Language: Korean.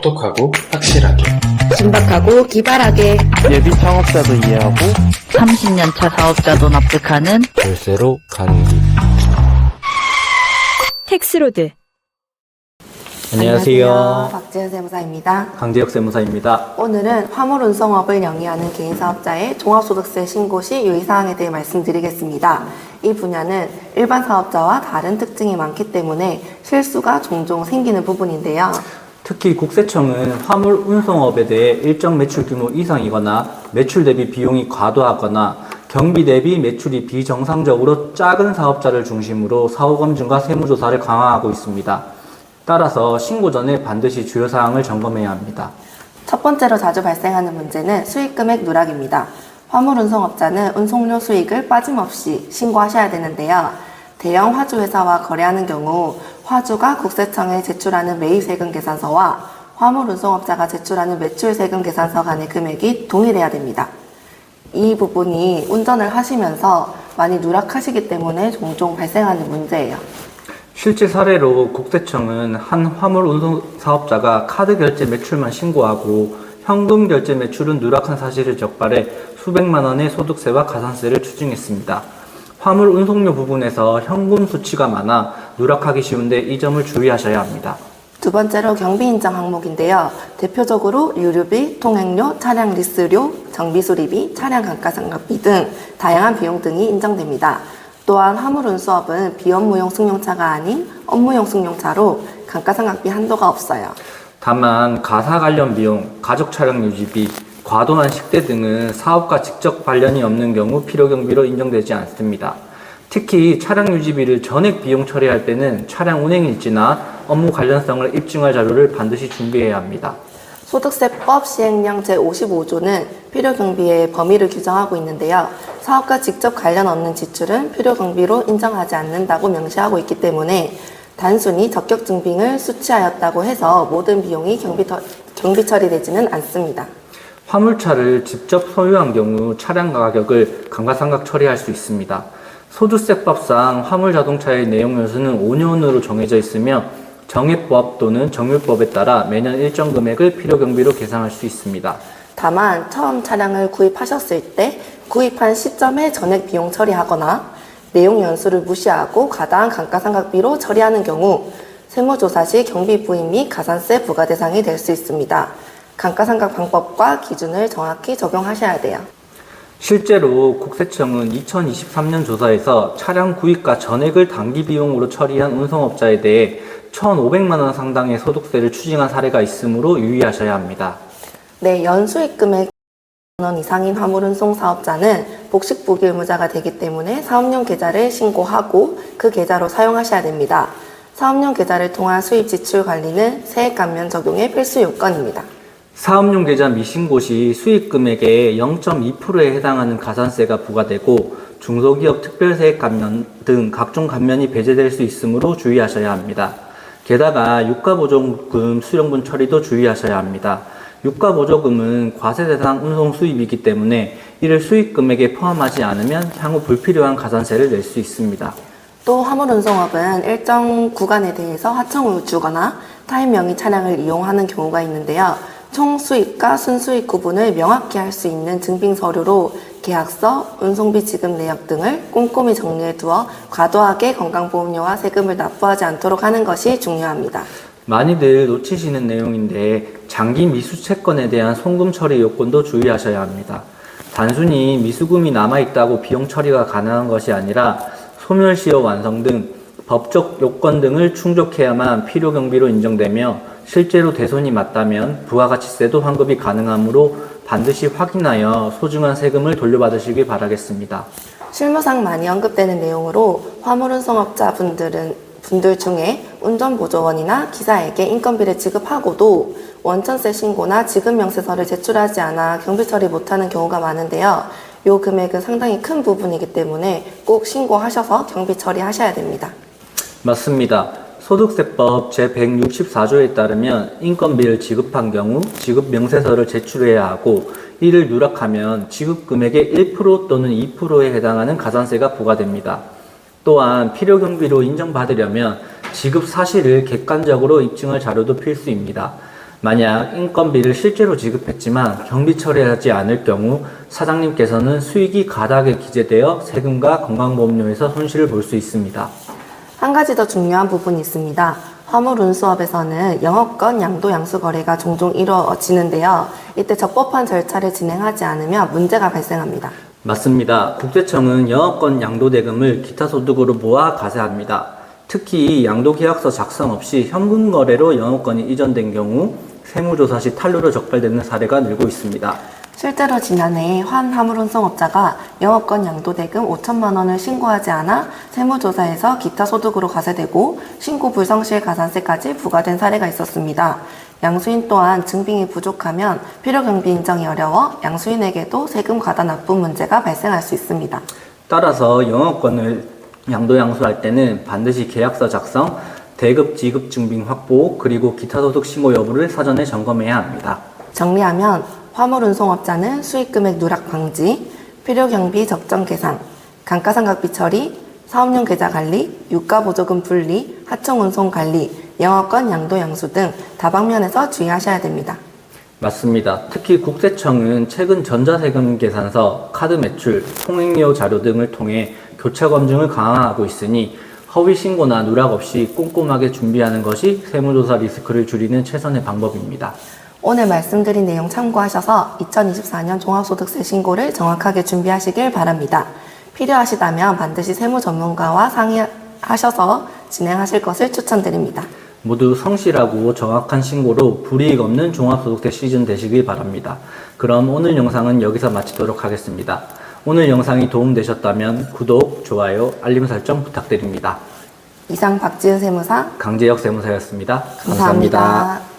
똑똑하고 확실하게 신박하고 기발하게 예비 창업자도 이해하고 30년 차 사업자도 납득하는 열쇠로 가는 길 텍스로드 안녕하세요. 박지은 세무사입니다. 강재혁 세무사입니다. 오늘은 화물 운송업을 영위하는 개인 사업자의 종합소득세 신고 시 유의사항에 대해 말씀드리겠습니다. 이 분야는 일반 사업자와 다른 특징이 많기 때문에 실수가 종종 생기는 부분인데요. 특히 국세청은 화물 운송업에 대해 일정 매출 규모 이상이거나 매출 대비 비용이 과도하거나 경비 대비 매출이 비정상적으로 작은 사업자를 중심으로 사후 검증과 세무조사를 강화하고 있습니다. 따라서 신고 전에 반드시 주요 사항을 점검해야 합니다. 첫 번째로 자주 발생하는 문제는 수익 금액 누락입니다. 화물 운송업자는 운송료 수익을 빠짐없이 신고하셔야 되는데요. 대형 화주 회사와 거래하는 경우 화주가 국세청에 제출하는 매입 세금 계산서와 화물 운송업자가 제출하는 매출 세금 계산서 간의 금액이 동일해야 됩니다. 이 부분이 운전을 하시면서 많이 누락하시기 때문에 종종 발생하는 문제예요. 실제 사례로 국세청은 한 화물 운송 사업자가 카드 결제 매출만 신고하고 현금 결제 매출은 누락한 사실을 적발해 수백만 원의 소득세와 가산세를 추징했습니다. 화물 운송료 부분에서 현금 수치가 많아 누락하기 쉬운데 이 점을 주의하셔야 합니다. 두 번째로 경비 인정 항목인데요. 대표적으로 유류비, 통행료, 차량 리스료, 정비 수리비, 차량 감가상각비 등 다양한 비용 등이 인정됩니다. 또한 화물 운수업은 비업무용 승용차가 아닌 업무용 승용차로 감가상각비 한도가 없어요. 다만 가사 관련 비용, 가족 차량 유지비, 과도한 식대 등은 사업과 직접 관련이 없는 경우 필요 경비로 인정되지 않습니다. 특히 차량 유지비를 전액 비용 처리할 때는 차량 운행 일지나 업무 관련성을 입증할 자료를 반드시 준비해야 합니다. 소득세법 시행령 제55조는 필요경비의 범위를 규정하고 있는데요. 사업과 직접 관련 없는 지출은 필요경비로 인정하지 않는다고 명시하고 있기 때문에 단순히 적격 증빙을 수취하였다고 해서 모든 비용이 경비, 터- 경비 처리되지는 않습니다. 화물차를 직접 소유한 경우 차량 가격을 감가상각 처리할 수 있습니다. 소득세법상 화물 자동차의 내용 요소는 5년으로 정해져 있으며 정액법 또는 정률법에 따라 매년 일정 금액을 필요 경비로 계산할 수 있습니다. 다만 처음 차량을 구입하셨을 때 구입한 시점에 전액 비용 처리하거나 내용 연수를 무시하고 과다한 감가상각비로 처리하는 경우 세무조사 시 경비 부입 및 가산세 부과 대상이 될 수 있습니다. 감가상각 방법과 기준을 정확히 적용하셔야 돼요. 실제로 국세청은 2023년 조사에서 차량 구입과 전액을 단기 비용으로 처리한 운송업자에 대해 1,500만 원 상당의 소득세를 추징한 사례가 있으므로 유의하셔야 합니다. 네, 연수익 금액 원 이상인 화물운송 사업자는 복식부기 의무자가 되기 때문에 사업용 계좌를 신고하고 그 계좌로 사용하셔야 됩니다. 사업용 계좌를 통한 수입 지출 관리는 세액 감면 적용의 필수 요건입니다. 사업용 계좌 미신고 시 수익 금액의 0.2%에 해당하는 가산세가 부과되고 중소기업 특별세액 감면 등 각종 감면이 배제될 수 있으므로 주의하셔야 합니다. 게다가 유가보조금 수령분 처리도 주의하셔야 합니다. 유가보조금은 과세 대상 운송 수입이기 때문에 이를 수익 금액에 포함하지 않으면 향후 불필요한 가산세를 낼 수 있습니다. 또 화물운송업은 일정 구간에 대해서 하청을 주거나 타인 명의 차량을 이용하는 경우가 있는데요. 총 수입과 순수입 구분을 명확히 할 수 있는 증빙 서류로 계약서, 운송비 지급 내역 등을 꼼꼼히 정리해 두어 과도하게 건강보험료와 세금을 납부하지 않도록 하는 것이 중요합니다. 많이들 놓치시는 내용인데 장기 미수 채권에 대한 송금 처리 요건도 주의하셔야 합니다. 단순히 미수금이 남아있다고 비용 처리가 가능한 것이 아니라 소멸시효 완성 등 법적 요건 등을 충족해야만 필요 경비로 인정되며 실제로 대손이 맞다면 부가가치세도 환급이 가능하므로 반드시 확인하여 소중한 세금을 돌려받으시길 바라겠습니다. 실무상 많이 언급되는 내용으로 화물운송업자 분들은 분들 중에 운전보조원이나 기사에게 인건비를 지급하고도 원천세 신고나 지급명세서를 제출하지 않아 경비 처리 못하는 경우가 많은데요. 요 금액은 상당히 큰 부분이기 때문에 꼭 신고하셔서 경비 처리하셔야 됩니다. 맞습니다. 소득세법 제164조에 따르면 인건비를 지급한 경우 지급 명세서를 제출해야 하고 이를 누락하면 지급 금액의 1% 또는 2%에 해당하는 가산세가 부과됩니다. 또한 필요 경비로 인정받으려면 지급 사실을 객관적으로 입증할 자료도 필수입니다. 만약 인건비를 실제로 지급했지만 경비 처리하지 않을 경우 사장님께서는 수익이 가닥에 기재되어 세금과 건강보험료에서 손실을 볼 수 있습니다. 한 가지 더 중요한 부분이 있습니다. 화물 운수업에서는 영업권 양도 양수 거래가 종종 이루어지는데요. 이때 적법한 절차를 진행하지 않으면 문제가 발생합니다. 맞습니다. 국세청은 영업권 양도 대금을 기타 소득으로 모아 가세합니다. 특히 양도 계약서 작성 없이 현금 거래로 영업권이 이전된 경우 세무조사 시 탄로로 적발되는 사례가 늘고 있습니다. 실제로 지난해 한 화물운송업자가 영업권 양도대금 5천만 원을 신고하지 않아 세무조사에서 기타 소득으로 가세되고 신고 불성실 가산세까지 부과된 사례가 있었습니다. 양수인 또한 증빙이 부족하면 필요경비 인정이 어려워 양수인에게도 세금 과다 납부 문제가 발생할 수 있습니다. 따라서 영업권을 양도 양수할 때는 반드시 계약서 작성, 대급 지급 증빙 확보, 그리고 기타 소득 신고 여부를 사전에 점검해야 합니다. 정리하면 화물 운송업자는 수익금액 누락 방지, 필요 경비 적정 계산, 감가상각비 처리, 사업용 계좌 관리, 유가 보조금 분리, 하청 운송 관리, 영업권 양도 양수 등 다방면에서 주의하셔야 됩니다. 맞습니다. 특히 국세청은 최근 전자세금 계산서, 카드 매출, 통행료 자료 등을 통해 교차 검증을 강화하고 있으니 허위 신고나 누락 없이 꼼꼼하게 준비하는 것이 세무조사 리스크를 줄이는 최선의 방법입니다. 오늘 말씀드린 내용 참고하셔서 2024년 종합소득세 신고를 정확하게 준비하시길 바랍니다. 필요하시다면 반드시 세무 전문가와 상의하셔서 진행하실 것을 추천드립니다. 모두 성실하고 정확한 신고로 불이익 없는 종합소득세 시즌 되시길 바랍니다. 그럼 오늘 영상은 여기서 마치도록 하겠습니다. 오늘 영상이 도움되셨다면 구독, 좋아요, 알림 설정 부탁드립니다. 이상 박지은 세무사 강재혁 세무사였습니다 감사합니다.